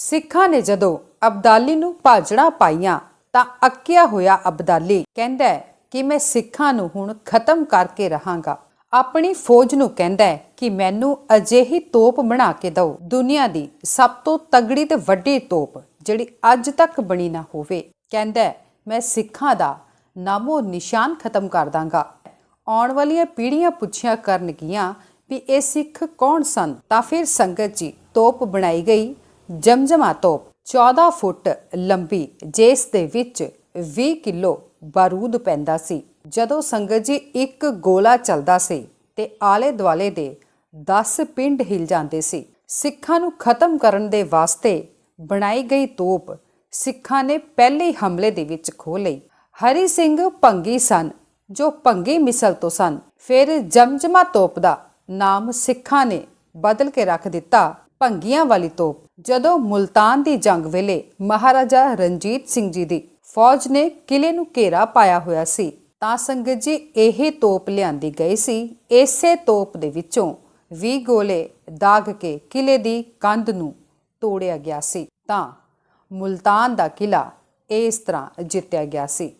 ਸਿੱਖਾਂ ਨੇ ਜਦੋਂ ਅਬਦਾਲੀ ਨੂੰ ਭਾਜੜਾ ਪਾਈਆਂ ਤਾਂ ਅੱਕਿਆ ਹੋਇਆ ਅਬਦਾਲੀ ਕਹਿੰਦਾ ਕਿ ਮੈਂ ਸਿੱਖਾਂ ਨੂੰ ਹੁਣ ਖਤਮ ਕਰਕੇ ਰਹਾਂਗਾ। ਆਪਣੀ ਫੌਜ ਨੂੰ ਕਹਿੰਦਾ ਕਿ ਮੈਨੂੰ ਅਜਿਹੀ ਤੋਪ ਬਣਾ ਕੇ ਦਿਓ। ਦੁਨੀਆ ਦੀ ਸਭ ਤੋਂ ਤਗੜੀ ਤੇ ਵੱਡੀ ਤੋਪ ਜਿਹੜੀ ਅੱਜ ਤੱਕ ਬਣੀ ਨਾ ਹੋਵੇ। ਕਹਿੰਦਾ ਮੈਂ ਸਿੱਖਾਂ ਦਾ ਨਾਮੋ ਨਿਸ਼ਾਨ ਖਤਮ ਕਰ ਦਾਂਗਾ। ਆਉਣ ਵਾਲੀਆਂ ਪੀੜ੍ਹੀਆਂ ਪੁੱਛਿਆ ਕਰਨਗੀਆਂ ਵੀ ਇਹ ਸਿੱਖ ਕੌਣ ਸਨ? ਤਾਂ ਫਿਰ ਸੰਗਤ ਜੀ ਤੋਪ ਬਣਾਈ ਗਈ ਜਮਜਮਾ ਤੋਪ 14 ਫੁੱਟ ਲੰਬੀ, ਜਿਸ ਦੇ ਵਿੱਚ 20 ਕਿਲੋ ਬਾਰੂਦ ਪੈਂਦਾ ਸੀ। ਜਦੋਂ ਸੰਗਤ ਜੀ ਇੱਕ ਗੋਲਾ ਚੱਲਦਾ ਸੀ ਤੇ ਆਲੇ ਦੁਆਲੇ ਦੇ 10 ਪਿੰਡ ਹਿਲ ਜਾਂਦੇ ਸੀ, ਸਿੱਖਾਂ ਨੂੰ ਖਤਮ ਕਰਨ ਦੇ ਵਾਸਤੇ ਬਣਾਈ ਗਈ ਤੋਪ ਸਿੱਖਾਂ ਨੇ ਪਹਿਲੇ ਹਮਲੇ ਦੇ ਵਿੱਚ ਖੋਹ ਲਈ। ਹਰੀ ਸਿੰਘ ਭੰਗੀ ਸਨ, ਜੋ ਭੰਗੀ ਮਿਸਲ ਤੋਂ ਸਨ। ਫਿਰ ਜਮਜਮਾ ਤੋਪ ਦਾ ਨਾਮ ਸਿੱਖਾਂ ਨੇ ਬਦਲ ਕੇ ਰੱਖ ਦਿੱਤਾ ਭੰਗੀਆਂ ਵਾਲੀ ਤੋਪ। ਜਦੋਂ ਮੁਲਤਾਨ ਦੀ ਜੰਗ ਵੇਲੇ ਮਹਾਰਾਜਾ ਰਣਜੀਤ ਸਿੰਘ ਜੀ ਦੀ ਫੌਜ ਨੇ ਕਿਲੇ ਨੂੰ ਘੇਰਾ ਪਾਇਆ ਹੋਇਆ ਸੀ, ਤਾਂ ਸੰਗਤ ਜੀ ਇਹ ਤੋਪ ਲਿਆਂਦੀ ਗਈ ਸੀ। ਇਸੇ ਤੋਪ ਦੇ ਵਿੱਚੋਂ 20 ਗੋਲੇ ਦਾਗ ਕੇ ਕਿਲੇ ਦੀ ਕੰਧ ਨੂੰ ਤੋੜਿਆ ਗਿਆ ਸੀ, ਤਾਂ ਮੁਲਤਾਨ ਦਾ ਕਿਲਾ ਇਸ ਤਰ੍ਹਾਂ ਜਿੱਤਿਆ ਗਿਆ ਸੀ।